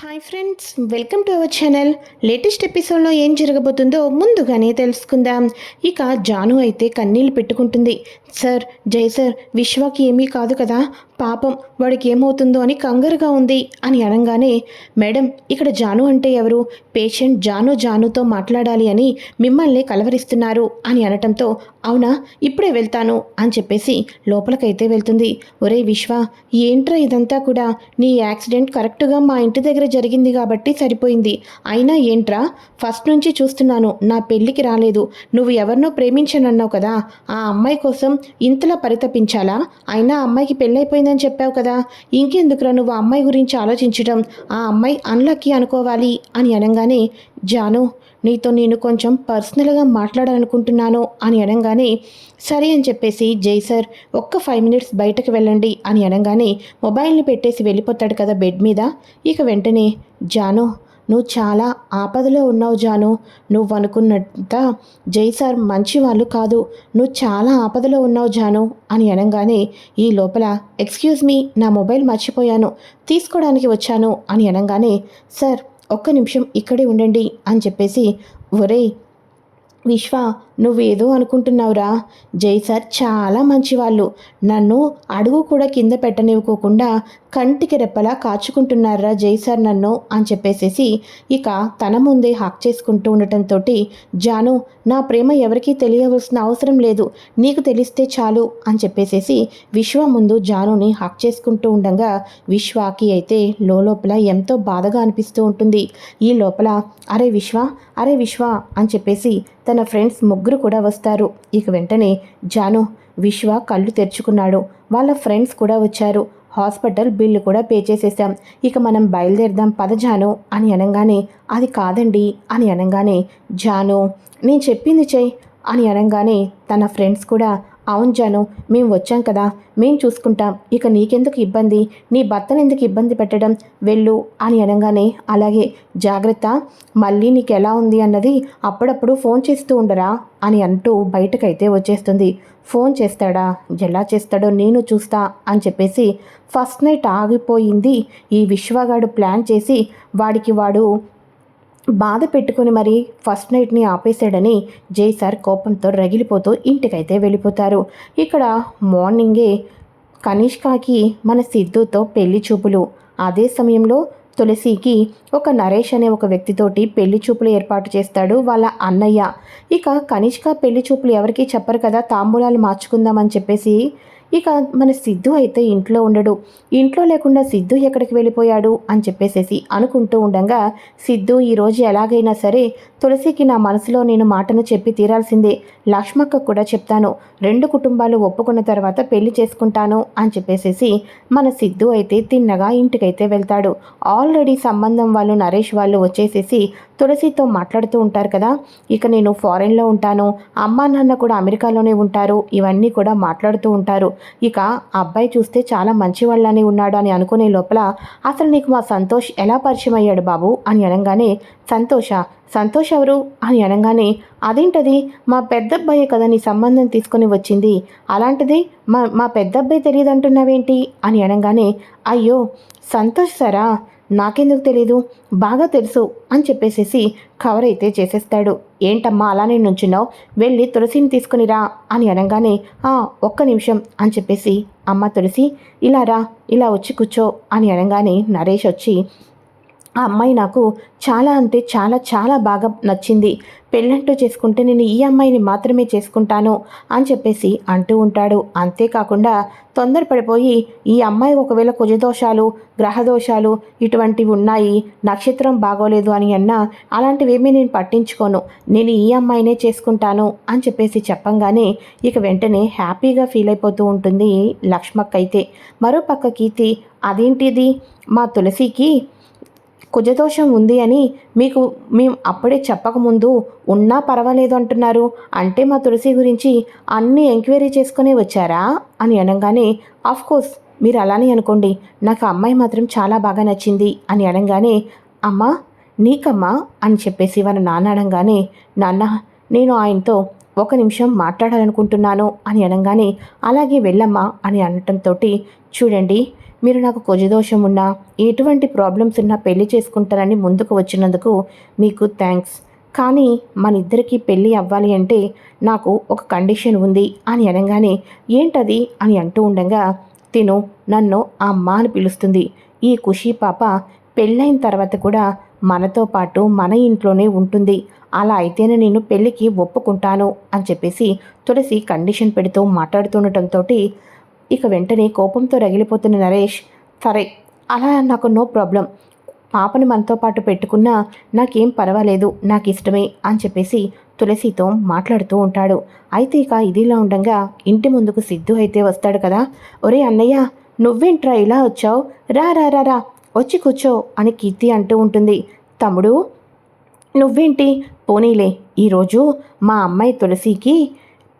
Hi friends welcome to our channel latest ఎపిసోడ్లో ఏం జరగబోతుందో ముందుగానే తెలుసుకుందాం. ఇక జాను అయితే కన్నీళ్ళు పెట్టుకుంటుంది. సార్ జై సార్ విశ్వకి ఏమీ కాదు కదా? పాపం వాడికి ఏమవుతుందో అని కంగారుగా ఉంది అని అనగానే మేడం ఇక్కడ జాను అంటే ఎవరు? పేషెంట్ జాను జానుతో మాట్లాడాలి అని మిమ్మల్ని కలవరిస్తున్నారు అని అనటంతో అవునా? ఇప్పుడే వెళ్తాను అని చెప్పేసి లోపలికైతే వెళ్తుంది. ఒరే విశ్వ ఏంట్రా ఇదంతా కూడా? నీ యాక్సిడెంట్ కరెక్ట్గా మా ఇంటి దగ్గర జరిగింది కాబట్టి సరిపోయింది. అయినా ఏంట్రా? ఫస్ట్ నుంచి చూస్తున్నాను నా పెళ్ళికి రాలేదు. నువ్వు ఎవరినో ప్రేమించనన్నావు కదా ఆ అమ్మాయి కోసం ఇంతలా పరితపించాలా? అయినా అమ్మాయికి పెళ్ళైపోయింది పెళ్ళైపోయిందని చెప్పావు కదా. ఇంకెందుకురా నువ్వు అమ్మాయి గురించి ఆలోచించడం ఆ అమ్మాయి అన్లక్కీ అనుకోవాలి అని అనగానే జాను నీతో నేను కొంచెం పర్సనల్గా మాట్లాడాలనుకుంటున్నాను అని అనగానే సరే అని చెప్పేసి జై సార్ ఒక్క ఫైవ్ మినిట్స్ బయటకు వెళ్ళండి అని అనగానే మొబైల్ని పెట్టేసి వెళ్ళిపోతాడు కదా బెడ్ మీద. ఇక వెంటనే జాను నువ్వు చాలా ఆపదలో ఉన్నావు జాను. నువ్వు అనుకున్నంత జై సార్ మంచి వాళ్ళు కాదు. నువ్వు చాలా ఆపదలో ఉన్నావు జాను అని అనగానే ఈ లోపల ఎక్స్క్యూజ్ మీ నా మొబైల్ మర్చిపోయాను. తీసుకోవడానికి వచ్చాను అని అనగానే సార్ ఒక్క నిమిషం ఇక్కడే ఉండండి అని చెప్పేసి ఒరేయ్ విశ్వ నువ్వేదో అనుకుంటున్నావురా. జై సార్ చాలా మంచివాళ్ళు. నన్ను అడుగు కూడా కింద పెట్టనివ్వకోకుండా కంటికి రెప్పలా కాచుకుంటున్నారా జై సార్ నన్ను అని చెప్పేసేసి ఇక తన ముందే హాక్ చేసుకుంటూ ఉండటంతో జాను నా ప్రేమ ఎవరికీ తెలియవలసిన అవసరం లేదు. నీకు తెలిస్తే చాలు అని చెప్పేసేసి విశ్వ ముందు జానుని హాక్ చేసుకుంటూ ఉండగా విశ్వాకి అయితే లోపల ఎంతో బాధగా అనిపిస్తూ ఉంటుంది. ఈ లోపల అరే విశ్వ అరే విశ్వ అని చెప్పేసి తన ఫ్రెండ్స్ ముగ్గురు ముగ్గురు కూడా వస్తారు. ఇక వెంటనే జాను విశ్వ కళ్ళు తెరుచుకున్నాడు. వాళ్ళ ఫ్రెండ్స్ కూడా వచ్చారు. హాస్పిటల్ బిల్లు కూడా పే చేసేసాం ఇక మనం బయలుదేరదాం పద జాను అని అనగానే అది కాదండి అని అనగానే జాను నేను చెప్పింది చెయ్యి అని అనగానే తన ఫ్రెండ్స్ కూడా అవును జాను మేము వచ్చాం కదా. మేము చూసుకుంటాం. ఇక నీకెందుకు ఇబ్బంది? నీ భర్తను ఎందుకు ఇబ్బంది పెట్టడం? వెళ్ళు అని అనగానే అలాగే జాగ్రత్త. మళ్ళీ నీకు ఎలా ఉంది అన్నది అప్పుడప్పుడు ఫోన్ చేస్తూ ఉండరా? అని అంటూ బయటకైతే వచ్చేస్తుంది. ఫోన్ చేస్తాడా? ఎలా చేస్తాడో నేను చూస్తా అని చెప్పేసి ఫస్ట్ నైట్ ఆగిపోయింది. ఈ విశ్వగాడు ప్లాన్ చేసి వాడికి వాడు బాధ పెట్టుకుని మరి ఫస్ట్ నైట్ని ఆపేశాడని జై సార్ కోపంతో రగిలిపోతూ ఇంటికైతే వెళ్ళిపోతారు. ఇక్కడ మార్నింగే కనిష్కాకి మన సిద్ధుతో పెళ్ళి చూపులు. అదే సమయంలో తులసికి ఒక నరేష్ అనే ఒక వ్యక్తితోటి పెళ్ళి చూపులు ఏర్పాటు చేస్తాడు వాళ్ళ అన్నయ్య. ఇక కనిష్క పెళ్ళి చూపులు ఎవరికీ చెప్పరు కదా తాంబూలాలు మార్చుకుందామని చెప్పేసి ఇక మన సిద్ధు అయితే ఇంట్లో ఉండడు. ఇంట్లో లేకుండా సిద్ధు ఎక్కడికి వెళ్ళిపోయాడు అని చెప్పేసేసి అనుకుంటూ ఉండగా సిద్ధు ఈరోజు ఎలాగైనా సరే తులసికి నా మనసులో నేను మాటను చెప్పి తీరాల్సిందే. లక్ష్మక్క కూడా చెప్తాను రెండు కుటుంబాలు ఒప్పుకున్న తర్వాత పెళ్ళి చేసుకుంటాను అని చెప్పేసేసి మన సిద్ధు అయితే తిన్నగా ఇంటికైతే వెళ్తాడు. ఆల్రెడీ సంబంధం వాళ్ళు నరేష్ వాళ్ళు వచ్చేసేసి తులసితో మాట్లాడుతూ ఉంటారు కదా. ఇక నేను ఫారెన్లో ఉంటాను. అమ్మా నాన్న కూడా అమెరికాలోనే ఉంటారు. ఇవన్నీ కూడా మాట్లాడుతూ ఉంటారు. ఇక అబ్బాయి చూస్తే చాలా మంచివాళ్ళని ఉన్నాడు అని అనుకునే లోపల అసలు నీకు మా సంతోష్ ఎలా పరిచయం అయ్యాడు బాబు? అని అనగానే సంతోష సంతోష్ ఎవరు? అని అనగానే అదేంటది? మా పెద్దబ్బాయే కదా నీ సంబంధం తీసుకొని వచ్చింది. అలాంటిది మా మా పెద్దబ్బాయి తెలియదు అంటున్నావేంటి అని అనగానే అయ్యో సంతోష్ సరా? నాకెందుకు తెలీదు? బాగా తెలుసు అని చెప్పేసేసి కవర్ అయితే చేసేస్తాడు. ఏంటమ్మా అలానే నుంచున్నావు వెళ్ళి తులసిని తీసుకునిరా అని అనగానే ఆ ఒక్క నిమిషం అని చెప్పేసి అమ్మ తులసి ఇలా రా ఇలా వచ్చి కూర్చో అని అనగానే నరేష్ వచ్చి ఆ అమ్మాయి నాకు చాలా అంటే చాలా చాలా బాగా నచ్చింది. పెళ్ళంటూ చేసుకుంటే నేను ఈ అమ్మాయిని మాత్రమే చేసుకుంటాను అని చెప్పేసి అంటూ ఉంటాడు. అంతేకాకుండా తొందరపడిపోయి ఈ అమ్మాయి ఒకవేళ కుజదోషాలు గ్రహదోషాలు ఇటువంటివి ఉన్నాయి నక్షత్రం బాగోలేదు అని అన్నా అలాంటివేమీ నేను పట్టించుకోను. నేను ఈ అమ్మాయినే చేసుకుంటాను అని చెప్పేసి చెప్పంగానే ఇక వెంటనే హ్యాపీగా ఫీల్ అయిపోతూ ఉంటుంది లక్ష్మక్కైతే. మరో పక్క కీర్తి అదేంటిది? మా తులసికి కుజదోషం ఉంది అని మీకు మేము అప్పుడే చెప్పకముందు ఉన్నా పర్వాలేదు అంటున్నారు. అంటే మా తులసి గురించి అన్నీ ఎంక్వైరీ చేసుకునే వచ్చారా? అని అనగానే కోర్స్ మీరు అలానే అనుకోండి. నాకు అమ్మాయి మాత్రం చాలా బాగా నచ్చింది అని అనగానే అమ్మా నీకమ్మా అని చెప్పేసి వాళ్ళ నాన్న అనగానే నాన్న నేను ఆయనతో ఒక నిమిషం మాట్లాడాలనుకుంటున్నాను అని అనగానే అలాగే వెళ్ళమ్మా అని అనటంతో చూడండి మీరు నాకు కుజదోషం ఉన్నా ఎటువంటి ప్రాబ్లమ్స్ ఉన్నా పెళ్ళి చేసుకుంటారని ముందుకు వచ్చినందుకు మీకు థ్యాంక్స్ కానీ మన ఇద్దరికి పెళ్ళి అవ్వాలి అంటే నాకు ఒక కండిషన్ ఉంది అని అనగానే ఏంటది అని అంటూ ఉండగా తిను నన్ను అమ్మ అని పిలుస్తుంది. ఈ ఖుషీ పాప పెళ్ళైన తర్వాత కూడా మనతో పాటు మన ఇంట్లోనే ఉంటుంది. అలా అయితేనే నేను పెళ్ళికి ఒప్పుకుంటాను అని చెప్పేసి తులసి కండిషన్ పెడుతూ మాట్లాడుతుండటంతో ఇక వెంటనే కోపంతో రగిలిపోతున్న నరేష్ సరే అలా నాకు నో ప్రాబ్లం. పాపని మనతో పాటు పెట్టుకున్నా నాకేం పర్వాలేదు నాకు ఇష్టమే అని చెప్పేసి తులసితో మాట్లాడుతూ ఉంటాడు. అయితే ఇక ఇదిలా ఉండగా ఇంటి ముందుకు సిద్ధు అయితే వస్తాడు కదా. ఒరే అన్నయ్య నువ్వేంట్రా ఇలా వచ్చావు? రా రా రా రా వచ్చి కూర్చో అని కీర్తి అంటూ ఉంటుంది. తమ్ముడు నువ్వేంటి? పోనీలే ఈరోజు మా అమ్మాయి తులసికి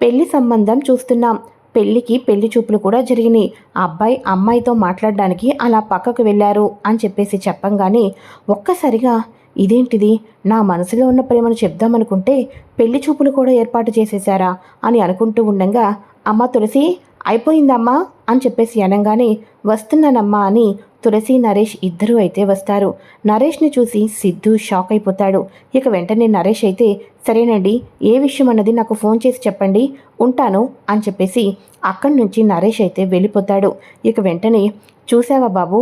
పెళ్ళి సంబంధం చూస్తున్నాం. పెళ్ళికి పెళ్ళి చూపులు కూడా జరిగినాయి. ఆ అబ్బాయి అమ్మాయితో మాట్లాడడానికి అలా పక్కకు వెళ్ళారు అని చెప్పేసి చెప్పంగానే ఒక్కసారిగా ఇదేంటిది? నా మనసులో ఉన్న ప్రేమను చెప్దామనుకుంటే పెళ్ళి చూపులు కూడా ఏర్పాటు చేసేశారా? అని అనుకుంటూ ఉండగా అమ్మ తులసి అయిపోయిందమ్మా? అని చెప్పేసి అనగానే వస్తున్నానమ్మా అని తులసి నరేష్ ఇద్దరూ అయితే వస్తారు. నరేష్ని చూసి సిద్ధు షాక్ అయిపోతాడు. ఇక వెంటనే నరేష్ అయితే సరేనండి ఏ విషయం అన్నది నాకు ఫోన్ చేసి చెప్పండి ఉంటాను అని చెప్పేసి అక్కడి నుంచి నరేష్ అయితే వెళ్ళిపోతాడు. ఇక వెంటనే చూసావా బాబు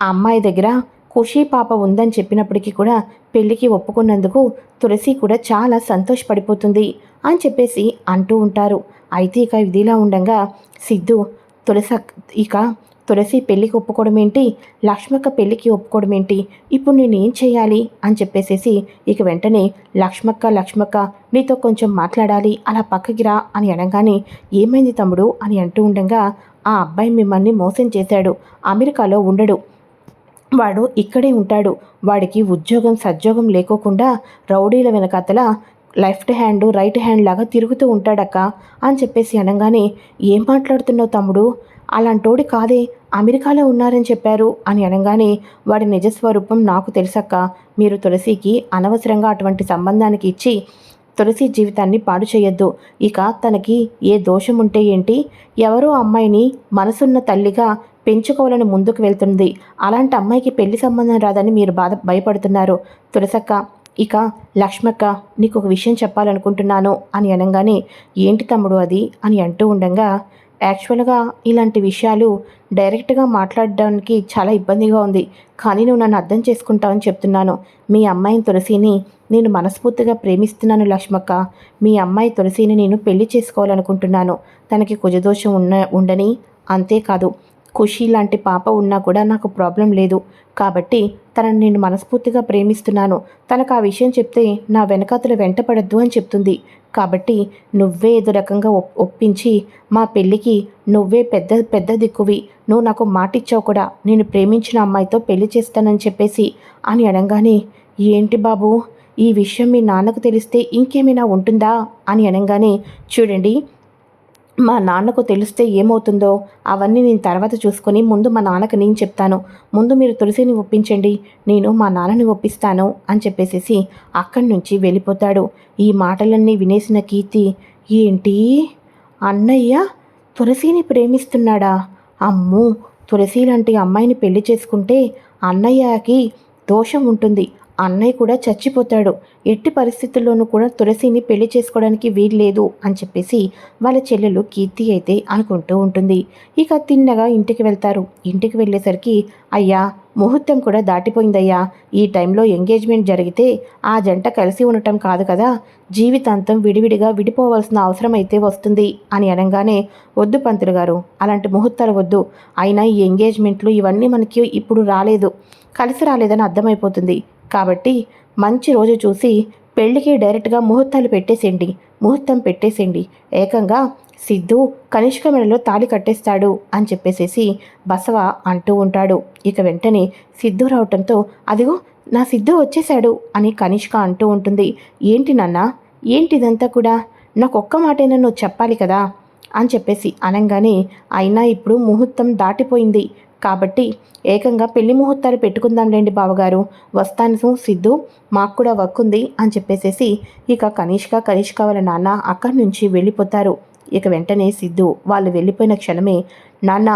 ఆ అమ్మాయి దగ్గర ఖుషీ పాప ఉందని చెప్పినప్పటికీ కూడా పెళ్ళికి ఒప్పుకున్నందుకు తులసి కూడా చాలా సంతోషపడిపోతుంది అని చెప్పేసి అంటూ ఉంటారు. అయితే ఇక ఇదిలా ఉండగా సిద్ధు తులస ఇక తులసి పెళ్ళికి ఒప్పుకోవడం ఏంటి? లక్ష్మక్క పెళ్ళికి ఒప్పుకోవడం ఏంటి? ఇప్పుడు నేను ఏం చేయాలి? అని చెప్పేసేసి ఇక వెంటనే లక్ష్మక్క లక్ష్మక్క నీతో కొంచెం మాట్లాడాలి అలా పక్కకి రా అని అనగానే ఏమైంది తమ్ముడు? అని అంటూ ఉండగా ఆ అబ్బాయి మిమ్మల్ని మోసం చేశాడు అమెరికాలో ఉండడు. వాడు ఇక్కడే ఉంటాడు. వాడికి ఉద్యోగం సద్యోగం లేకోకుండా రౌడీల వెనకాతల లెఫ్ట్ హ్యాండ్ రైట్ హ్యాండ్ లాగా తిరుగుతూ ఉంటాడక్క అని చెప్పేసి అనగానే ఏం మాట్లాడుతున్నావు తమ్ముడు? అలాంటోడి కాదే అమెరికాలో ఉన్నారని చెప్పారు అని అనగానే వాడి నిజస్వరూపం నాకు తెలుసక్క. మీరు తులసికి అనవసరంగా అటువంటి సంబంధానికి ఇచ్చి తులసి జీవితాన్ని పాడు చేయొద్దు. ఇక తనకి ఏ దోషం ఉంటే ఏంటి? ఎవరో అమ్మాయిని మనసున్న తల్లిగా పెంచుకోవాలని ముందుకు వెళ్తుంది. అలాంటి అమ్మాయికి పెళ్ళి సంబంధం రాదని మీరు బాధ భయపడుతున్నారు. తులసక్క ఇక లక్ష్మక్క నీకు ఒక విషయం చెప్పాలనుకుంటున్నాను అని అనగానే ఏంటి తమ్ముడు అది? అని అంటూ ఉండగా యాక్చువల్గా ఇలాంటి విషయాలు డైరెక్ట్గా మాట్లాడడానికి చాలా ఇబ్బందిగా ఉంది. కానీ నువ్వు నన్ను అర్థం చేసుకుంటావని చెప్తున్నాను. మీ అమ్మాయిని తులసిని నేను మనస్ఫూర్తిగా ప్రేమిస్తున్నాను లక్ష్మక్క. మీ అమ్మాయి తులసిని నేను పెళ్ళి చేసుకోవాలనుకుంటున్నాను. తనకి కుజదోషం ఉన్న ఉండని అంతేకాదు. ఖుషి లాంటి పాప ఉన్నా కూడా నాకు ప్రాబ్లం లేదు. కాబట్టి తనని నేను మనస్ఫూర్తిగా ప్రేమిస్తున్నాను. తనకు ఆ విషయం చెప్తే నా వెనకాతలు వెంటపడద్దు అని చెప్తుంది. కాబట్టి నువ్వే ఏదో రకంగా ఒప్పించి మా పెళ్ళికి నువ్వే పెద్ద పెద్ద దిక్కువి. నువ్వు నాకు మాటిచ్చావు కూడా. నేను ప్రేమించిన అమ్మాయితో పెళ్ళి చేస్తానని చెప్పేసి అని అనగానే ఏంటి బాబు ఈ విషయం మీ నాన్నకు తెలిస్తే ఇంకేమైనా ఉంటుందా? అని అనగానే చూడండి మా నాన్నకు తెలిస్తే ఏమవుతుందో అవన్నీ నేను తర్వాత చూసుకొని ముందు మా నాన్నకు నేను చెప్తాను. ముందు మీరు తులసిని ఒప్పించండి. నేను మా నాన్నని ఒప్పిస్తాను అని చెప్పేసేసి అక్కడి నుంచి వెళ్ళిపోతాడు. ఈ మాటలన్నీ వినేసిన కీర్తి ఏంటి? అన్నయ్య తులసిని ప్రేమిస్తున్నాడా? అమ్మో! తులసి లాంటి అమ్మాయిని పెళ్ళి చేసుకుంటే అన్నయ్యకి దోషం ఉంటుంది. అన్నయ్య కూడా చచ్చిపోతాడు. ఎట్టి పరిస్థితుల్లోనూ కూడా తులసిని పెళ్ళి చేసుకోవడానికి వీల్లేదు అని చెప్పేసి వాళ్ళ చెల్లెలు కీర్తి అయితే అనుకుంటూ ఉంటుంది. ఇక తిన్నగా ఇంటికి వెళ్తారు. ఇంటికి వెళ్ళేసరికి అయ్యా ముహూర్తం కూడా దాటిపోయిందయ్యా. ఈ టైంలో ఎంగేజ్మెంట్ జరిగితే ఆ జంట కలిసి ఉండటం కాదు కదా. జీవితాంతం విడివిడిగా విడిపోవాల్సిన అవసరం అయితే వస్తుంది అని అనగానే వద్దు పంతులు గారు అలాంటి ముహూర్తాలు వద్దు. అయినా ఈ ఎంగేజ్మెంట్లు ఇవన్నీ మనకి ఇప్పుడు రాలేదు. కలిసి రాలేదని అర్థమైపోతుంది. కాబట్టి మంచి రోజు చూసి పెళ్ళికి డైరెక్ట్గా ముహూర్తాలు పెట్టేసేయండి. ముహూర్తం పెట్టేసేయండి. ఏకంగా సిద్ధు కనిష్క మెడలో తాళి కట్టేస్తాడు అని చెప్పేసేసి బసవ అంటూ ఉంటాడు. ఇక వెంటనే సిద్ధు రావటంతో అదిగో నా సిద్ధు వచ్చేశాడు అని కనిష్క అంటూ ఉంటుంది. ఏంటి నాన్న? ఏంటిదంతా కూడా? నాకు ఒక్క మాటైనా నువ్వు చెప్పాలి కదా? అని చెప్పేసి అనగానే అయినా ఇప్పుడు ముహూర్తం దాటిపోయింది. కాబట్టి ఏకంగా పెళ్ళి ముహూర్తాలు పెట్టుకుందాంలేండి బావగారు. వస్తాను సిద్ధు మాకు కూడా వర్క్ ఉంది అని చెప్పేసేసి ఇక కనిష్క కనిష్క వాళ్ళ నాన్న అక్కడి నుంచి వెళ్ళిపోతారు. ఇక వెంటనే సిద్ధు వాళ్ళు వెళ్ళిపోయిన క్షణమే నాన్న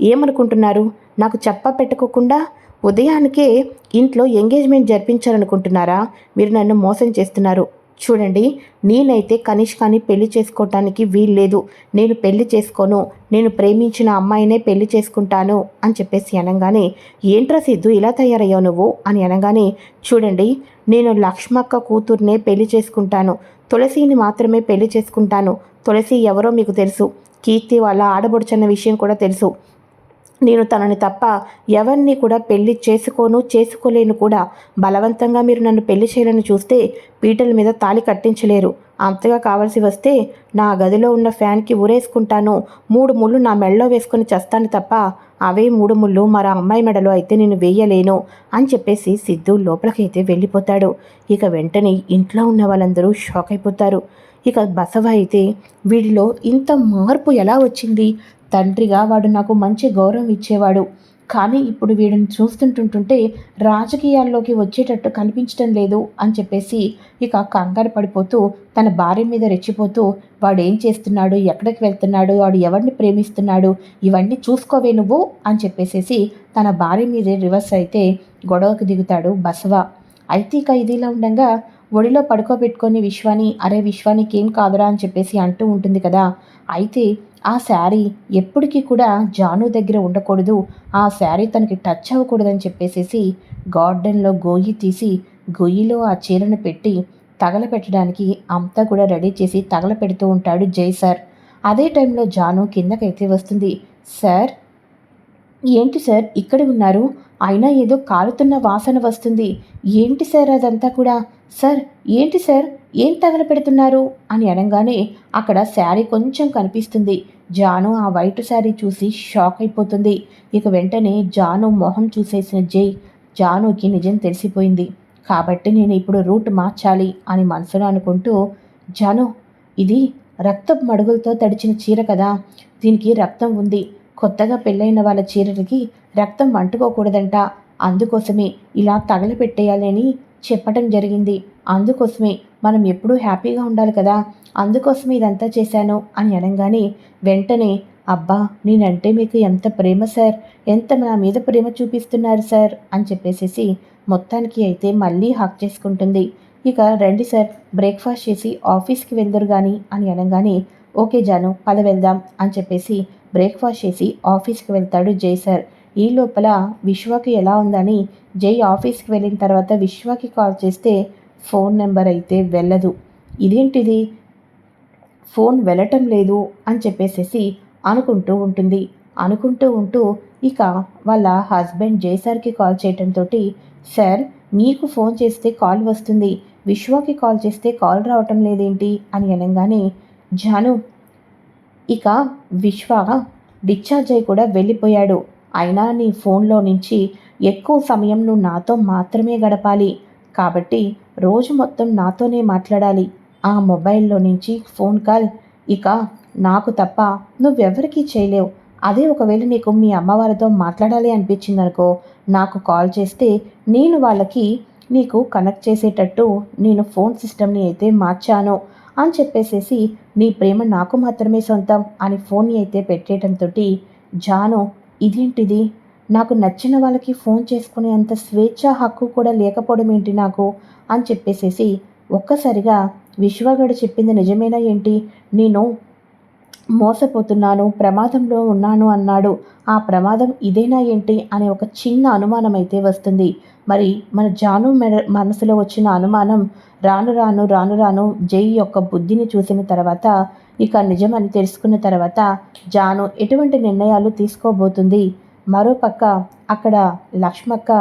ఏమనుకుంటున్నారు? నాకు చెప్ప పెట్టుకోకుండా ఉదయానికే ఇంట్లో ఎంగేజ్మెంట్ జరిపించాలనుకుంటున్నారా? మీరు నన్ను మోసం చేస్తున్నారు. చూడండి నేనైతే కనిష్కాని పెళ్ళి చేసుకోవటానికి వీల్లేదు నేను పెళ్ళి చేసుకోను. నేను ప్రేమించిన అమ్మాయినే పెళ్ళి చేసుకుంటాను అని చెప్పేసి అనగానే ఏంట్రా సిద్ధు ఇలా తయారయ్యావు నువ్వు? అని అనగానే చూడండి నేను లక్ష్మక్క కూతుర్నే పెళ్ళి చేసుకుంటాను. తులసిని మాత్రమే పెళ్ళి చేసుకుంటాను. తులసి ఎవరో మీకు తెలుసు. కీర్తి వాళ్ళ ఆడబడుచన్న విషయం కూడా తెలుసు. నేను తనని తప్ప ఎవరిని కూడా పెళ్ళి చేసుకోను చేసుకోలేను కూడా. బలవంతంగా మీరు నన్ను పెళ్ళి చేయాలని చూస్తే పీటల మీద తాళి కట్టించలేరు. అంతగా కావాల్సి వస్తే నా గదిలో ఉన్న ఫ్యాన్కి ఊరేసుకుంటాను. మూడు ముళ్ళు నా మెడలో వేసుకొని చేస్తాను తప్ప అవే మూడు ముళ్ళు మరో అమ్మాయి మెడలో అయితే నేను వేయలేను అని చెప్పేసి సిద్ధు లోపలికైతే వెళ్ళిపోతాడు. ఇక వెంటనే ఇంట్లో ఉన్న వాళ్ళందరూ షాక్ అయిపోతారు. ఇక బసవ అయితే వీడిలో ఇంత మార్పు ఎలా వచ్చింది? తండ్రిగా వాడు నాకు మంచి గౌరవం ఇచ్చేవాడు. కానీ ఇప్పుడు వీడిని చూస్తుంటుంటుంటే రాజకీయాల్లోకి వచ్చేటట్టు కనిపించడం లేదు అని చెప్పేసి ఇక కంగారు పడిపోతూ తన భార్య మీద రెచ్చిపోతూ వాడు ఏం చేస్తున్నాడు ఎక్కడికి వెళ్తున్నాడు వాడు ఎవరిని ప్రేమిస్తున్నాడు ఇవన్నీ చూసుకోవే నువ్వు అని చెప్పేసేసి తన భార్య మీద రివర్స్ అయితే గొడవకు దిగుతాడు బసవ. అయితే ఇక ఇదిలా ఉండగా ఒడిలో పడుకోబెట్టుకొని విశ్వాని అరే విశ్వానికి ఏం కాదురా అని చెప్పేసి అంటూ ఉంటుంది కదా. అయితే ఆ శారీ ఎప్పటికీ కూడా జాను దగ్గర ఉండకూడదు. ఆ శారీ తనకి టచ్ అవ్వకూడదని చెప్పేసేసి గార్డెన్లో గొయ్యి తీసి గొయ్యిలో ఆ చీరను పెట్టి తగలపెట్టడానికి అంతా కూడా రెడీ చేసి తగలపెడుతూ ఉంటాడు జై సార్. అదే టైంలో జాను కిందకైతే వస్తుంది. సార్ ఏంటి సార్? ఇక్కడ ఉన్నారు. అయినా ఏదో కాలుతున్న వాసన వస్తుంది. ఏంటి సార్ అదంతా కూడా? సార్ ఏంటి సార్? ఏం తగల పెడుతున్నారు అని అనగానే అక్కడ శారీ కొంచెం కనిపిస్తుంది. జాను ఆ వైట్ శారీ చూసి షాక్ అయిపోతుంది. ఇక వెంటనే జాను మొహం చూసేసిన జై జానుకి నిజం తెలిసిపోయింది. కాబట్టి నేను ఇప్పుడు రూట్ మార్చాలి అని మనసులో అనుకుంటూ జాను ఇది రక్తం మడుగులతో తడిచిన చీర కదా? దీనికి రక్తం ఉంది. కొత్తగా పెళ్ళైన వాళ్ళ చీరలకి రక్తం అంటుకోకూడదంట అందుకోసమే ఇలా తగలపెట్టేయాలని చెప్పటం జరిగింది. అందుకోసమే మనం ఎప్పుడూ హ్యాపీగా ఉండాలి కదా. అందుకోసమే ఇదంతా చేశాను అని అనగానే వెంటనే అబ్బా నేనంటే మీకు ఎంత ప్రేమ సార్? ఎంత నా మీద ప్రేమ చూపిస్తున్నారు సార్? అని చెప్పేసేసి మొత్తానికి అయితే మళ్ళీ హక్ చేసుకుంటుంది. ఇక రండి సార్ బ్రేక్ఫాస్ట్ చేసి ఆఫీస్కి వెళ్దరు కానీ అని అనగానే ఓకే జాను పద వెళ్దాం అని చెప్పేసి బ్రేక్ఫాస్ట్ చేసి ఆఫీస్కి వెళ్తాడు జై సార్. ఈ లోపల విశ్వకి ఎలా ఉందని జై ఆఫీస్కి వెళ్ళిన తర్వాత విశ్వకి కాల్ చేస్తే ఫోన్ నెంబర్ అయితే వెళ్ళదు. ఇదేంటిది? ఫోన్ వెళ్ళటం లేదు అని చెప్పేసేసి అనుకుంటూ ఉంటుంది. అనుకుంటూ ఉంటూ ఇక వాళ్ళ హస్బెండ్ జై సార్కి కాల్ చేయటంతో సార్ మీకు ఫోన్ చేస్తే కాల్ వస్తుంది. విశ్వకి కాల్ చేస్తే కాల్ రావటం లేదేంటి? అని అనగానే జాను ఇక విశ్వ డిశ్చార్జ్ అయి కూడా వెళ్ళిపోయాడు. అయినా నీ ఫోన్లో నుంచి ఎక్కువ సమయం నువ్వు నాతో మాత్రమే గడపాలి. కాబట్టి రోజు మొత్తం నాతోనే మాట్లాడాలి. ఆ మొబైల్లో నుంచి ఫోన్ కాల్. ఇక నాకు తప్ప నువ్వెవరికీ చేయలేవు. అదే ఒకవేళ నీకు మీ అమ్మవారితో మాట్లాడాలి అనిపించింది అనుకో నాకు కాల్ చేస్తే నేను వాళ్ళకి నీకు కనెక్ట్ చేసేటట్టు నేను ఫోన్ సిస్టమ్ని అయితే మార్చాను. అని చెప్పేసేసి నీ ప్రేమ నాకు మాత్రమే సొంతం అని ఫోన్ని అయితే పెట్టేయటంతో జాను ఇదేంటిది? నాకు నచ్చిన వాళ్ళకి ఫోన్ చేసుకునే అంత స్వేచ్ఛ హక్కు కూడా లేకపోవడం ఏంటి నాకు? అని చెప్పేసేసి ఒక్కసారిగా విశ్వగడు చెప్పింది నిజమేనా ఏంటి? నేను మోసపోతున్నాను ప్రమాదంలో ఉన్నాను అన్నాడు ఆ ప్రమాదం ఇదేనా ఏంటి అనే ఒక చిన్న అనుమానం అయితే వస్తుంది. మరి మన జాను మెడ మనసులో వచ్చిన అనుమానం రాను రాను రాను రాను జై యొక్క బుద్ధిని చూసిన తర్వాత ఇక నిజమని తెలుసుకున్న తర్వాత జాను ఎటువంటి నిర్ణయాలు తీసుకోబోతుంది? మరోపక్క అక్కడ లక్ష్మక్క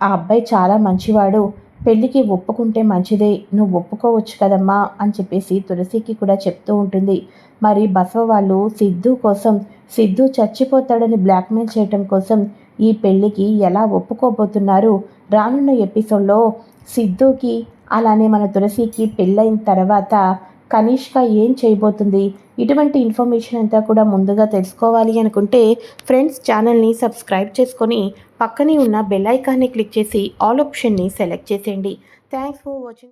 ఆ అబ్బాయి చాలా మంచివాడు పెళ్ళికి ఒప్పుకుంటే మంచిదే నువ్వు ఒప్పుకోవచ్చు కదమ్మా అని చెప్పేసి తులసికి కూడా చెప్తూ ఉంటుంది. మరి బసవ వాళ్ళు సిద్ధు కోసం సిద్ధు చచ్చిపోతాడని బ్లాక్మెయిల్ చేయటం కోసం ఈ పెళ్ళికి ఎలా ఒప్పుకోబోతున్నారు? రానున్న ఎపిసోడ్లో సిద్ధుకి అలానే మన తులసికి పెళ్ళైన తర్వాత కనిష్క ఏం చేయబోతుంది? ఇటువంటి ఇన్ఫర్మేషన్ అంతా కూడా ముందుగా తెలుసుకోవాలి అనుకుంటే ఫ్రెండ్స్ ఛానల్ని సబ్స్క్రైబ్ చేసుకొని పక్కనే ఉన్న బెల్ ఐకాన్ని క్లిక్ చేసి ఆల్ ఆప్షన్ని సెలెక్ట్ చేసేయండి. Thanks for watching.